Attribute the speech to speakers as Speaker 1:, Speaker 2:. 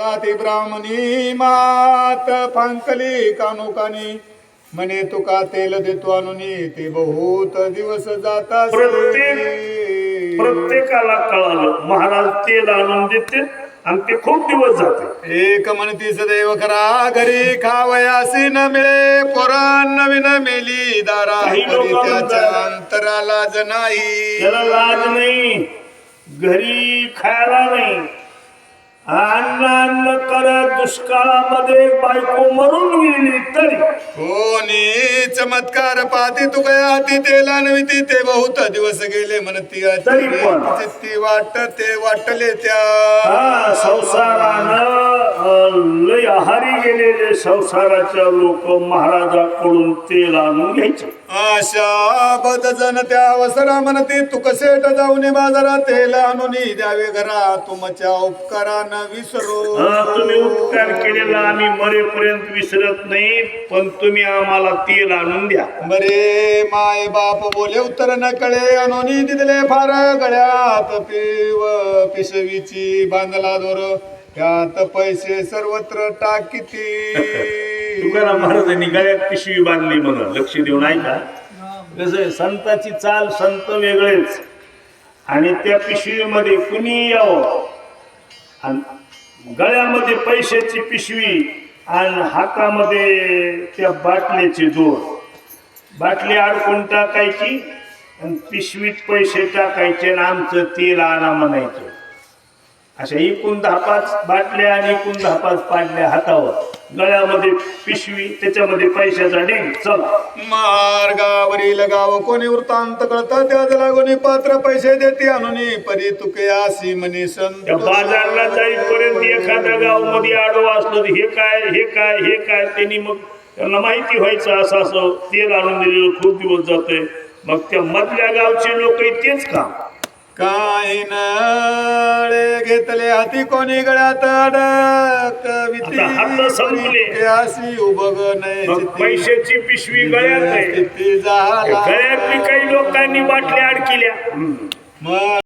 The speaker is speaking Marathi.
Speaker 1: ती ब्राह्मणी मात फांकली कानोकानी. म्हणे तुका तेल देतो आणून ते बहुत दिवस जाता
Speaker 2: प्रत्येकाला कळालं. महाराज तेल आणून देते आणि ते खूप दिवस जाते.
Speaker 1: एक म्हणती सदैव खरा घरी खावयासी न मिळे पोरान नवीन मेली दारा. त्याच्या. अंतराला
Speaker 2: लाज नाही. घरी खायला नाही. अन्न अन्न करत दुष्काळामध्ये बायको मरून गेली तरी.
Speaker 1: कोणी चमत्कार पाहती तू काय हाती तेला नव्हती ते बहुत दिवस गेले म्हणती
Speaker 2: तरी पण.
Speaker 1: ती वाटत ते वाटले त्या.
Speaker 2: हा संसारानं गेलेले संसाराच्या लोक महाराजाकडून तेल आणून घ्यायचे.
Speaker 1: आशा बदजन त्या अवसरा म्हणते तू कसेट जाऊन बाजारात तेल आणून द्यावे घरा तुमच्या उपकारानं विसरू.
Speaker 2: तुम्ही उपकार केलेला आम्ही मरेपर्यंत विसरत नाही पण तुम्ही आम्हाला तेल आणून द्या.
Speaker 1: बरे माय बाप बोले उत्तर न कळे आणून दिले फार गळ्यात पिव पिशवीची बांधला दोर. त्यात पैसे सर्वत्र टाकिती.
Speaker 2: तुकाराम महाराजांनी गळ्यात पिशवी बांधली म्हणून. लक्ष देऊन ऐका. कसं संताची चाल संत वेगळेच. आणि त्या पिशवीमध्ये कुणी यावं? आणि गळ्यामध्ये पैशाची पिशवी आणि हातामध्ये त्या बाटलीची जोड बाटली अडकून टाकायची आणि पिशवीत पैसे टाकायचे आणि आमचं तेल आणा म्हणायचं. अशा एकूण दहा पाच बाटल्या आणि एकूण दहा पाच पाडल्या हातावर. गळ्यामध्ये पिशवी त्याच्यामध्ये पैशाचा ढीग चला.
Speaker 1: मार्गावरील गाव कोणी वृत्तांत कळता? त्याच लागून पात्र पैसे देते. आणून परी तुके आसी म्हणे संत
Speaker 2: बाजारला जाईपर्यंत एखाद्या गावामध्ये आडो असलं हे काय हे काय हे काय? त्यांनी मग त्यांना माहिती व्हायचं असं असं. तेल आणून दिलेलं खूप दिवस जातंय. मग त्या मधल्या गावचे लोक तेच काम.
Speaker 1: काही नळे घेतले हाती कोणी गळ्यात अडक
Speaker 2: हात संपले.
Speaker 1: आसी उभग नाही
Speaker 2: मग पैशाची पिशवी गळ्यात आहे.
Speaker 1: स्थिती झाला.
Speaker 2: गळ्यातली काही लोकांनी बाटल्या अडकिल्या.
Speaker 1: मग